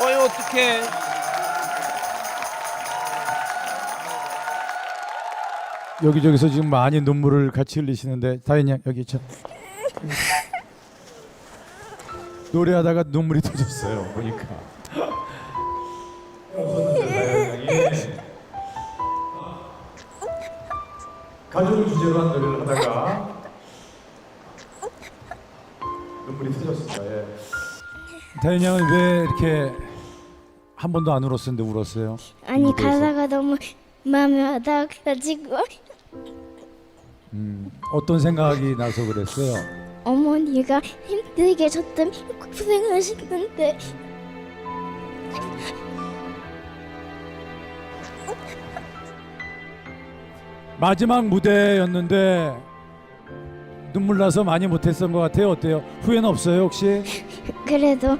이렇게 여기저기서 지금 많이 눈물을 같이 흘리시는데 다현이 양 여기 저 노래하다가 눈물이 터졌어요 보니까 가족을 주제로 한 노래를 하다가 눈물이 터졌습니다. 예. 다현이 양은 왜 이렇게 한 번도 안 울었었는데 울었어요? 아니 무대에서? 가사가 너무 마음에 와닿아가지고 음, 어떤 생각이 나서 그랬어요? 어머니가 힘들게 저 때문에 고생하시는데 마지막 무대였는데 눈물 나서 많이 못했던 것 같아요. 어때요? 후회는 없어요 혹시? 그래도